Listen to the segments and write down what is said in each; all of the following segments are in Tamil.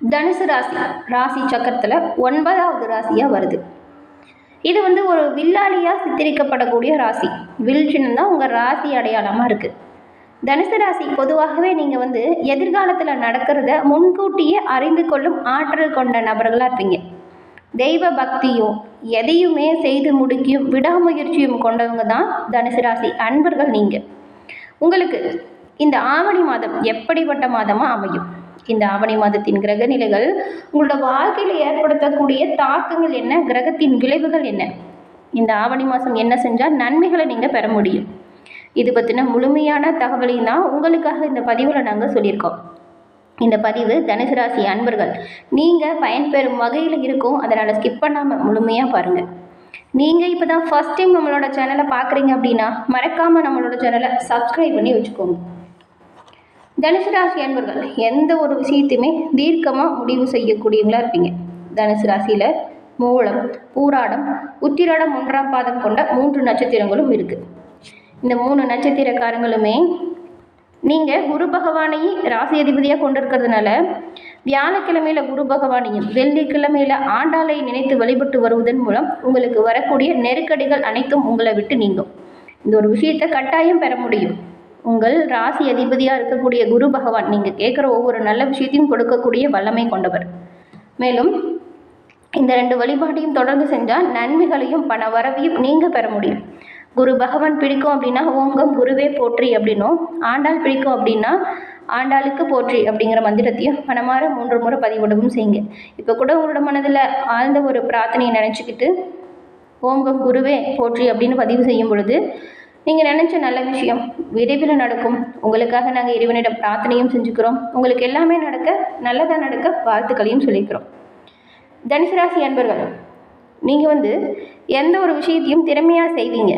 தனுசு ராசி ராசி சக்கரத்தில் ஒன்பதாவது ராசியாக வருது. இது வந்து ஒரு வில்லாளியாக சித்தரிக்கப்படக்கூடிய ராசி. வில் சின்னம் தான் உங்கள் ராசி அடையாளமாக இருக்குது தனுசு ராசி பொதுவாகவே நீங்கள் வந்து எதிர்காலத்தில் நடக்கிறத முன்கூட்டியே அறிந்து கொள்ளும் ஆற்றல் கொண்ட நபர்களாக இருப்பீங்க. தெய்வ பக்தியும் எதையுமே செய்து முடிக்கியும் விடாமுயற்சியும் கொண்டவங்க தான் தனுசு ராசி அன்பர்கள் நீங்கள் உங்களுக்கு இந்த ஆவணி மாதம் எப்படிப்பட்ட மாதமாக அமையும்? இந்த ஆவணி மாதத்தின் கிரக நிலைகள் உங்களோட வாழ்க்கையில் ஏற்படுத்தக்கூடிய தாக்கங்கள் என்ன? கிரகத்தின் விளைவுகள் என்ன? இந்த ஆவணி மாதம் என்ன செஞ்சால் நன்மைகளை நீங்கள் பெற முடியும். இது பற்றின முழுமையான தகவலையும் தான் உங்களுக்காக இந்த பதிவில் நாங்கள் சொல்லியிருக்கோம். இந்த பதிவு தனுசு ராசி அன்பர்கள் நீங்கள் பயன்பெறும் வகையில் இருக்கும். அதனால் ஸ்கிப் பண்ணாமல் முழுமையாக பாருங்கள் நீங்கள் இப்போ தான் ஃபஸ்ட் டைம் நம்மளோட சேனலை பார்க்குறீங்க அப்படின்னா மறக்காமல் நம்மளோட சேனலை சப்ஸ்கிரைப் பண்ணி வச்சுக்கோங்க. தனுசு ராசி அன்பர்கள் எந்த ஒரு விஷயத்தையுமே தீர்க்கமாக முடிவு செய்யக்கூடியவங்களா இருப்பீங்க. தனுசு ராசியில் மூலம் பூராடம் உத்திராடம் ஒன்றாம் பாதம் கொண்ட மூன்று நட்சத்திரங்களும் இருக்குது இந்த மூணு நட்சத்திரக்காரங்களுமே நீங்கள் குரு பகவானையே ராசி அதிபதியாக கொண்டு இருக்கிறதுனால வியாழக்கிழமையில குரு பகவானையும் வெள்ளிக்கிழமையில் ஆண்டாளை நினைத்து வழிபட்டு வருவதன் மூலம் உங்களுக்கு வரக்கூடிய நெருக்கடிகள் அனைத்தும் உங்களை விட்டு நீங்கும். இந்த ஒரு விஷயத்தை கட்டாயம் பெற முடியும். உங்கள் ராசி அதிபதியாக இருக்கக்கூடிய குரு பகவான் நீங்கள் கேட்குற ஒவ்வொரு நல்ல விஷயத்தையும் கொடுக்கக்கூடிய வல்லமை கொண்டவர். மேலும் இந்த ரெண்டு வழிபாட்டையும் தொடர்ந்து செஞ்சால் நன்மைகளையும் பண வரவையும் நீங்கள் பெற முடியும். குரு பகவான் பிடிக்கும் அப்படின்னா ஓங்கம் குருவே போற்றி அப்படின்னும் ஆண்டாள் பிடிக்கும் அப்படின்னா ஆண்டாளுக்கு போற்றி அப்படிங்கிற மந்திரத்தையும் மனமாற மூன்று முறை பதிவிடவும் செய்யுங்க. இப்போ கூட உங்களோட மனதில் ஆழ்ந்த ஒரு பிரார்த்தனையை நினச்சிக்கிட்டு ஓங்கம் குருவே போற்றி அப்படின்னு பதிவு செய்யும் பொழுது நீங்கள் நினச்ச நல்ல விஷயம் விரைவில் நடக்கும். உங்களுக்காக நாங்கள் இறைவனிடம் பிரார்த்தனையும் செஞ்சுக்கிறோம். உங்களுக்கு எல்லாமே நடக்க நல்லதாக நடக்க வாழ்த்துக்களையும் சொல்லிக்கிறோம். தனுசு ராசி அன்பர்கள் நீங்கள் வந்து எந்த ஒரு விஷயத்தையும் திறமையாக செய்வீங்க.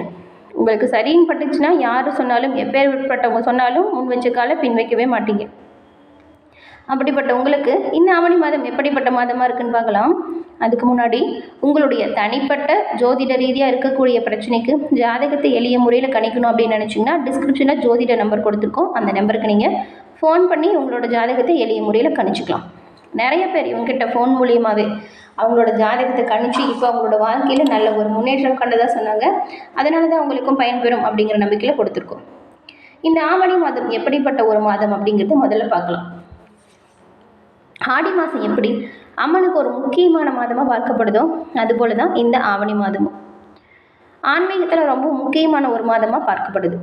உங்களுக்கு சரின்னு பட்டுச்சுன்னா யார் சொன்னாலும் எப்பேற்பட்டவங்க சொன்னாலும் முன் வச்ச கால பின் வைக்கவே மாட்டீங்க. அப்படிப்பட்ட உங்களுக்கு இந்த ஆவணி மாதம் எப்படிப்பட்ட மாதமாக இருக்குன்னு பார்க்கலாம். அதுக்கு முன்னாடி உங்களுடைய தனிப்பட்ட ஜோதிட ரீதியாக இருக்கக்கூடிய பிரச்சனைக்கு ஜாதகத்தை எளிய முறையில் கணிக்கணும் அப்படின்னு நினச்சிங்கன்னா டிஸ்கிரிப்ஷனில் ஜோதிட நம்பர் கொடுத்துருக்கோம். அந்த நம்பருக்கு நீங்கள் ஃபோன் பண்ணி உங்களோட ஜாதகத்தை எளிய முறையில் கணிச்சிக்கலாம். நிறைய பேர் இவங்ககிட்ட ஃபோன் மூலியமாகவே அவங்களோட ஜாதகத்தை கணிச்சு இப்போ அவங்களோட வாழ்க்கையில் நல்ல ஒரு முன்னேற்றம் கண்டதாக சொன்னாங்க. அதனால தான் அவங்களுக்கும் பயன்பெறும் அப்படிங்கிற நம்பிக்கையில் கொடுத்துருக்கோம். இந்த ஆவணி மாதம் எப்படிப்பட்ட ஒரு மாதம் அப்படிங்கிறது முதல்ல பார்க்கலாம். ஆடி மாதம் எப்படி? அம்மனுக்கு ஒரு முக்கியமான மாதமாக பார்க்கப்படுதோ அதுபோல தான் இந்த ஆவணி மாதமும். ஆன்மீகத்தில் ரொம்ப முக்கியமான ஒரு மாதமாக பார்க்கப்படுது.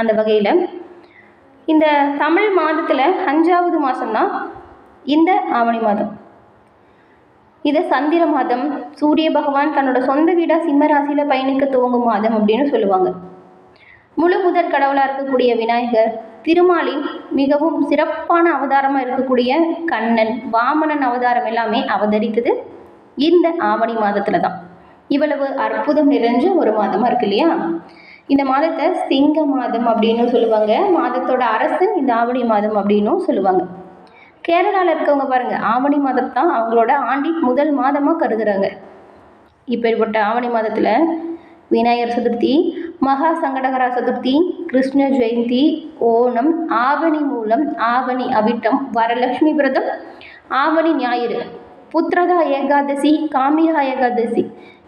அந்த வகையில் இந்த தமிழ் மாதத்தில் அஞ்சாவது மாதம்தான் இந்த ஆவணி மாதம். இது சந்திர மாதம் சூரிய பகவான் தன்னோட சொந்த வீடாக சிம்ம ராசியில் பயணிக்க துவங்கும் மாதம் அப்படின்னு சொல்லுவாங்க. முழு முதற் கடவுளாக இருக்கக்கூடிய விநாயகர் திருமாலின் மிகவும் சிறப்பான அவதாரமாக இருக்கக்கூடிய கண்ணன் வாமனன் அவதாரம் எல்லாமே அவதரித்தது இந்த ஆவணி மாதத்தில் தான் இவ்வளவு அற்புதம் நிறைஞ்ச ஒரு மாதமாக இருக்கு இல்லையா? இந்த மாதத்தை சிங்க மாதம் அப்படின்னு சொல்லுவாங்க. மாதத்தோட அரசன் இந்த ஆவணி மாதம் அப்படின்னும் சொல்லுவாங்க. கேரளாவில் இருக்கவங்க பாருங்கள் ஆவணி மாதம் தான் அவங்களோட ஆண்டின் முதல் மாதமாக கருதுகிறாங்க இப்பேற்பட்ட ஆவணி மாதத்தில் விநாயகர் சதுர்த்தி மகா சங்கடகரா சதுர்த்தி கிருஷ்ண ஜெயந்தி ஓணம் ஆவணி மூலம் ஆவணி அவிட்டம் வரலட்சுமி விரதம் ஆவணி ஞாயிறு புத்திரதா ஏகாதசி காமிகா ஏகாதசி.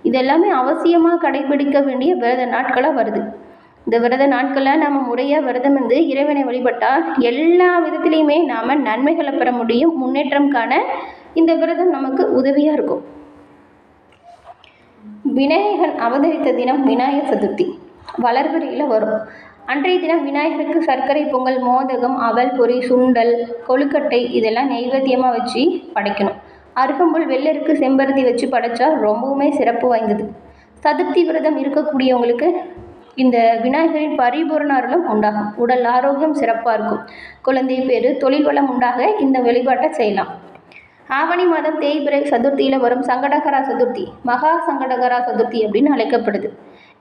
இதெல்லாமே அவசியமாக கடைபிடிக்க வேண்டிய விரத நாட்களாக வருது. இந்த விரத நாட்களில் நம்ம முறையாக விரதம் வந்து இறைவனை வழிபட்டால் எல்லா விதத்துலேயுமே நாம் நன்மைகளை பெற முடியும் முன்னேற்றம் காண இந்த விரதம் நமக்கு உதவியாக இருக்கும். விநாயகன் அவதரித்த தினம் விநாயகர் சதுர்த்தி. வளர்பிறையில் வரும். அன்றைய தினம் விநாயகருக்கு சர்க்கரை பொங்கல் மோதகம் அவல் பொரி சுண்டல் கொழுக்கட்டை இதெல்லாம் நைவேத்தியமாக வச்சு படைக்கணும். அருகம்புல் வெள்ளருக்கு செம்பருத்தி வச்சு படைச்சா ரொம்பவுமே சிறப்பு வாய்ந்தது. சதுர்த்தி விரதம் இருக்கக்கூடியவங்களுக்கு இந்த விநாயகரின் பரிபூரண அருளும் உண்டாகும். உடல் ஆரோக்கியம் சிறப்பாக இருக்கும். குழந்தை பேர் தொழில் வளம் உண்டாக இந்த வழிபாட்டை செய்யலாம். ஆவணி மாதம் தேய்பிரை சதுர்த்தியில் வரும் சங்கடகரா சதுர்த்தி மகா சங்கடகரா சதுர்த்தி அப்படின்னு அழைக்கப்படுது.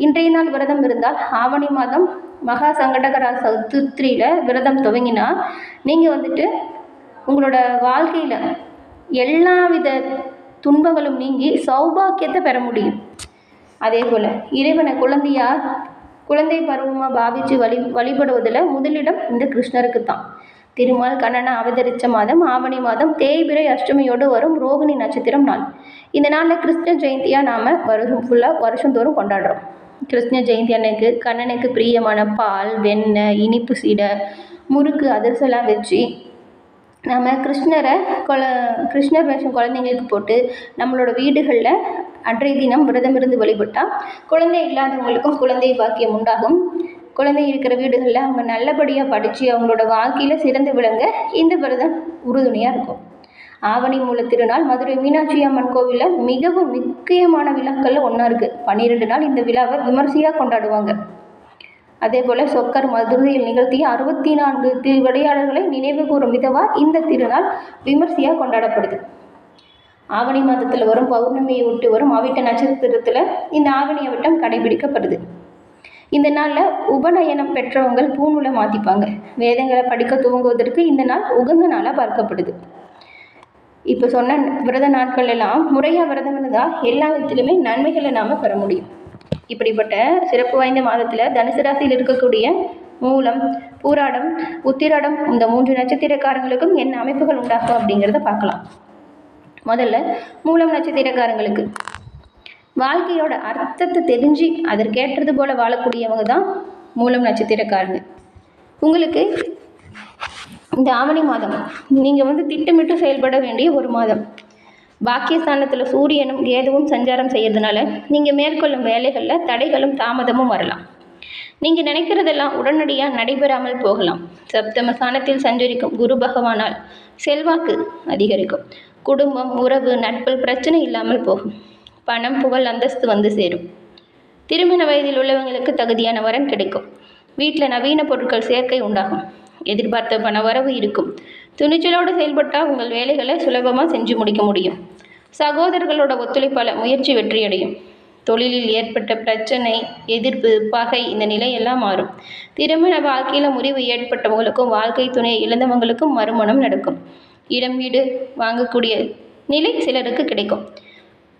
இன்றைய நாள் விரதம் இருந்தால் ஆவணி மாதம் மகா சங்கடகரா சதுர்த்தியில் விரதம் துவங்கினா நீங்கள் வந்துட்டு உங்களோட வாழ்க்கையில் எல்லாவித துன்பங்களும் நீங்கி சௌபாக்கியத்தை பெற முடியும். அதே போல் இறைவனை குழந்தையா குழந்தை பருவமாக பாவித்து வழி வழிபடுவதில் முதலிடம் இந்த கிருஷ்ணருக்கு தான் திருமால் கண்ணனை அவதரித்த மாதம் ஆவணி மாதம் தேய்பிரை அஷ்டமியோடு வரும் ரோகிணி நட்சத்திரம் நாள். இந்த நாளில் கிருஷ்ண ஜெயந்தியாக நாம் வருஷம் ஃபுல்லாக வருஷந்தோறும் கொண்டாடுறோம். கிருஷ்ண ஜெயந்தி அன்னைக்கு கண்ணனுக்கு பிரியமான பால் வெண்ணெய் இனிப்பு சீடை முறுக்கு அதிரசெல்லாம் வச்சு நம்ம கிருஷ்ணரை கொல கிருஷ்ணர் வேஷம் குழந்தைங்களுக்கு போட்டு நம்மளோட வீடுகளில் அன்றைய தினம் விரதம் இருந்து வழிபட்டால் குழந்தை இல்லாதவங்களுக்கும் குழந்தை பாக்கியம் உண்டாகும். குழந்தை இருக்கிற வீடுகளில் அவங்க நல்லபடியாக படித்து அவங்களோட வாழ்க்கையில் சிறந்து விளங்க இந்த விரதம் உறுதுணையாக இருக்கும். ஆவணி மூல திருநாள் மதுரை மீனாட்சி அம்மன் கோவிலில் மிகவும் முக்கியமான விழாக்களில் ஒன்றா இருக்குது பன்னிரெண்டு நாள் இந்த விழாவை விமர்சையாக கொண்டாடுவாங்க. அதே போல் சொக்கர் மதுரையில் நிகழ்த்திய அறுபத்தி நான்கு திருவிளையாடல்களை நினைவு கூறும் விதமாக இந்த திருநாள் விமர்சையாக கொண்டாடப்படுது. ஆவணி மாதத்தில் வரும் பௌர்ணமியை விட்டு வரும் அவிட்ட நட்சத்திரத்தில் இந்த ஆவணி அவிட்டம் கடைபிடிக்கப்படுது. இந்த நாளில் உபநயனம் பெற்றவங்கள் பூநூலை மாற்றிப்பாங்க வேதங்களை படிக்க துவங்குவதற்கு இந்த நாள் உகந்த நாளாக பார்க்கப்படுது. இப்போ சொன்ன விரத நாட்கள் எல்லாம் முறையாக விரதம் இருந்தால் எல்லா விதத்திலுமே நன்மைகளை நாம் பெற முடியும். இப்படிப்பட்ட சிறப்பு வாய்ந்த மாதத்தில் தனுசு ராசியில் இருக்கக்கூடிய மூலம் பூராடம் உத்திராடம் இந்த மூன்று நட்சத்திரக்காரங்களுக்கும் என்ன அமைப்புகள் உண்டாகும் அப்படிங்கிறத பார்க்கலாம். முதல்ல மூலம் நட்சத்திரக்காரங்களுக்கு. வாழ்க்கையோட அர்த்தத்தை தெரிஞ்சு அதற்கேற்றது போல வாழக்கூடியவங்க தான் மூலம் நட்சத்திரக்காரங்க. உங்களுக்கு இந்த ஆவணி மாதம். நீங்கள் வந்து திட்டமிட்டு செயல்பட வேண்டிய ஒரு மாதம். பாக்கியஸ்தானத்தில் சூரியனும் கேதுவும் சஞ்சாரம் செய்கிறதுனால நீங்கள் மேற்கொள்ளும் வேலைகளில் தடைகளும் தாமதமும் வரலாம். நீங்கள் நினைக்கிறதெல்லாம் உடனடியாக நடைபெறாமல் போகலாம். சப்தம ஸ்தானத்தில் சஞ்சரிக்கும் குரு பகவானால் செல்வாக்கு அதிகரிக்கும். குடும்பம் உறவு நட்பில் பிரச்சனை இல்லாமல் போகும். பணம் புகழ் அந்தஸ்து வந்து சேரும். திருமண வயதில் உள்ளவங்களுக்கு தகுதியான வரன் கிடைக்கும். வீட்டில் நவீன பொருட்கள் சேர்க்கை உண்டாகும். எதிர்பார்த்த பணவரவு இருக்கும். துணிச்சலோடு செயல்பட்டால் உங்கள் வேலைகளை சுலபமாக செஞ்சு முடிக்க முடியும். சகோதரர்களோட ஒத்துழைப்பால் முயற்சி வெற்றியடையும். தொழிலில் ஏற்பட்ட பிரச்சனை எதிர்ப்பு பகை இந்த நிலையெல்லாம் மாறும். திருமண வாழ்க்கையில் முறிவு ஏற்பட்டவங்களுக்கும் வாழ்க்கை துணையை இழந்தவங்களுக்கும் மறுமணம் நடக்கும். இடம் வீடு வாங்கக்கூடிய நிலை சிலருக்கு கிடைக்கும்.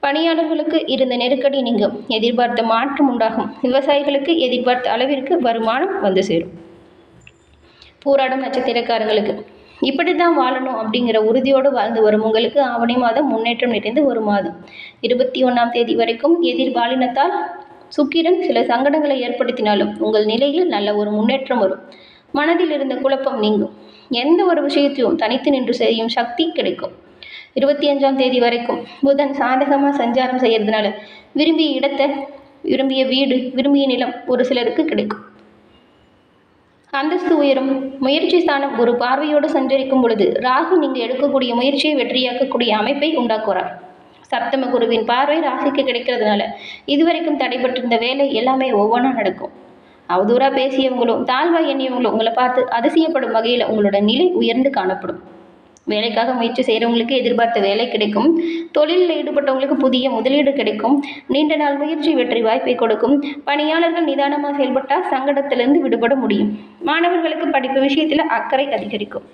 பணியாளர்களுக்கு இருந்த நெருக்கடி நீங்கும். எதிர்பார்த்த மாற்றம் உண்டாகும். விவசாயிகளுக்கு எதிர்பார்த்த அளவிற்கு வருமானம் வந்து சேரும். பூராடம் நட்சத்திரக்காரங்களுக்கு இப்படி தான் வாழணும் அப்படிங்கிற உறுதியோடு வாழ்ந்து வரும் உங்களுக்கு ஆவணி மாதம் முன்னேற்றம் நிறைந்த ஒரு மாதம். இருபத்தி ஒன்றாம் தேதி வரைக்கும் எதிர்பாலினத்தால் சுக்கிரன் சில சங்கடங்களை ஏற்படுத்தினாலும் உங்கள் நிலையில் நல்ல ஒரு முன்னேற்றம் வரும். மனதில் இருந்த குழப்பம் நீங்கும். எந்த ஒரு விஷயத்தையும் தனித்து நின்று செய்யும் சக்தி கிடைக்கும். இருபத்தி அஞ்சாம் தேதி வரைக்கும் புதன் சாதகமாக சஞ்சாரம் செய்கிறதுனால விரும்பிய இடத்தை விரும்பிய வீடு விரும்பிய நிலம் ஒரு சிலருக்கு கிடைக்கும். அந்தஸ்து உயரும். முயற்சி ஸ்தானம் ஒரு பார்வையோடு சஞ்சரிக்கும் பொழுது ராகு நீங்கள் எடுக்கக்கூடிய முயற்சியை வெற்றியாக்கக்கூடிய அமைப்பை உண்டாக்குறார் சப்தம குருவின் பார்வை ராசிக்கு கிடைக்கிறதுனால இதுவரைக்கும் தடைபட்டிருந்த வேலை எல்லாமே ஒவ்வொன்றா நடக்கும். அவதூறாக பேசியவங்களும் தாழ்வாய் எண்ணியவங்களும் உங்களை பார்த்து அதிசயப்படும் வகையில் உங்களோட நிலை உயர்ந்து காணப்படும். வேலைக்காக முயற்சி செய்கிறவங்களுக்கு எதிர்பார்த்த வேலை கிடைக்கும். தொழிலில் ஈடுபட்டவங்களுக்கு புதிய முதலீடு கிடைக்கும். நீண்ட நாள் முயற்சி வெற்றி வாய்ப்பை கொடுக்கும். பணியாளர்கள் நிதானமாக செயல்பட்டால் சங்கடத்திலிருந்து விடுபட முடியும். மாணவர்களுக்கு படிப்பு விஷயத்தில் அக்கறை அதிகரிக்கும்.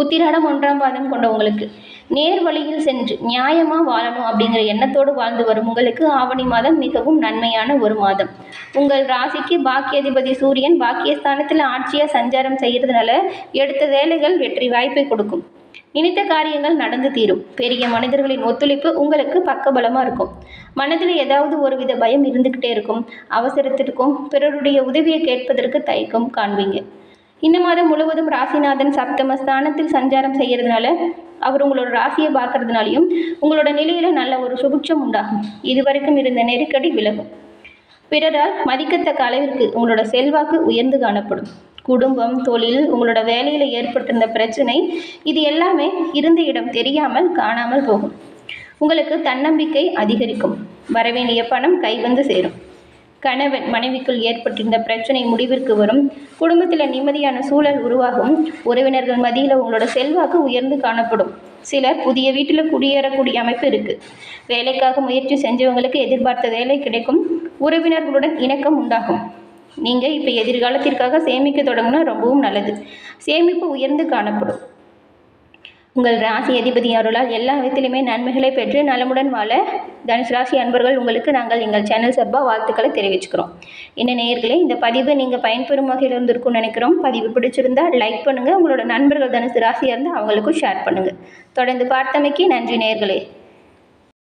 உத்திராடம் ஒன்றாம் பாதம் கொண்டவங்களுக்கு நேர் வழியில் சென்று நியாயமாக வாழணும் அப்படிங்கிற எண்ணத்தோடு வாழ்ந்து வரும் உங்களுக்கு ஆவணி மாதம் மிகவும் நன்மையான ஒரு மாதம். உங்கள் ராசிக்கு பாக்கியாதிபதி சூரியன் பாக்கியஸ்தானத்தில் ஆட்சியாக சஞ்சாரம் செய்கிறதுனால எடுத்த வேலைகள் வெற்றி வாய்ப்பை கொடுக்கும். நினைத்த காரியங்கள் நடந்து தீரும். பெரிய மனிதர்களின் ஒத்துழைப்பு உங்களுக்கு பக்கபலமாக இருக்கும். மனதில் ஏதாவது ஒரு வித பயம் இருந்துக்கிட்டே இருக்கும். அவசரத்திற்கும் பிறருடைய உதவியை கேட்பதற்கு தயக்கம் காண்பீங்க. இந்த மாதம் முழுவதும் ராசிநாதன் சப்தம ஸ்தானத்தில் சஞ்சாரம் செய்கிறதுனால அவர் உங்களோட ராசியை பார்க்கறதுனாலையும் உங்களோட நிலையில் நல்ல ஒரு சுபிட்சம் உண்டாகும். இதுவரைக்கும் இருந்த நெருக்கடி விலகும். பிறரால் மதிக்கத்தக்க அளவிற்கு உங்களோட செல்வாக்கு உயர்ந்து காணப்படும். குடும்பம் தொழில் உங்களோட வேலையில் ஏற்பட்டிருந்த பிரச்சனை இது எல்லாமே இருந்த இடம் தெரியாமல் காணாமல் போகும். உங்களுக்கு தன்னம்பிக்கை அதிகரிக்கும். வரவேண்டிய பணம் கைவந்து சேரும். கணவன் மனைவிக்குள் ஏற்பட்டிருந்த பிரச்சனை முடிவிற்கு வரும். குடும்பத்தில் நிம்மதியான சூழல் உருவாகும். உறவினர்கள் மதியில் உங்களோட செல்வாக்கு உயர்ந்து காணப்படும். சிலர் புதிய வீட்டில் குடியேறக்கூடிய அமைப்பு இருக்குது வேலைக்காக முயற்சி செஞ்சவங்களுக்கு எதிர்பார்த்த வேலை கிடைக்கும். உறவினர்களுடன் இணக்கம் உண்டாகும். நீங்கள் இப்போ எதிர்காலத்திற்காக சேமிக்க தொடங்கினா ரொம்பவும் நல்லது. சேமிப்பு உயர்ந்து காணப்படும். உங்கள் ராசி அதிபதி அருளால் எல்லா விதத்திலுமே நன்மைகளை பெற்று நலமுடன் வாழ தனுசு ராசி அன்பர்கள் உங்களுக்கு நாங்கள் எங்கள் சேனல் சார்பாக வாழ்த்துக்களை தெரிவிச்சுக்கிறோம். என்ன நேயர்களே இந்த பதிவு நீங்கள் பயன்பெறும் வகையில் இருந்திருக்கும்னு நினைக்கிறோம். பதிவு பிடிச்சிருந்தால் லைக் பண்ணுங்கள் உங்களோட நண்பர்கள் தனுசு ராசியாக இருந்தால் அவங்களுக்கும் ஷேர் பண்ணுங்கள் தொடர்ந்து பார்த்தமைக்கு நன்றி நேயர்களே.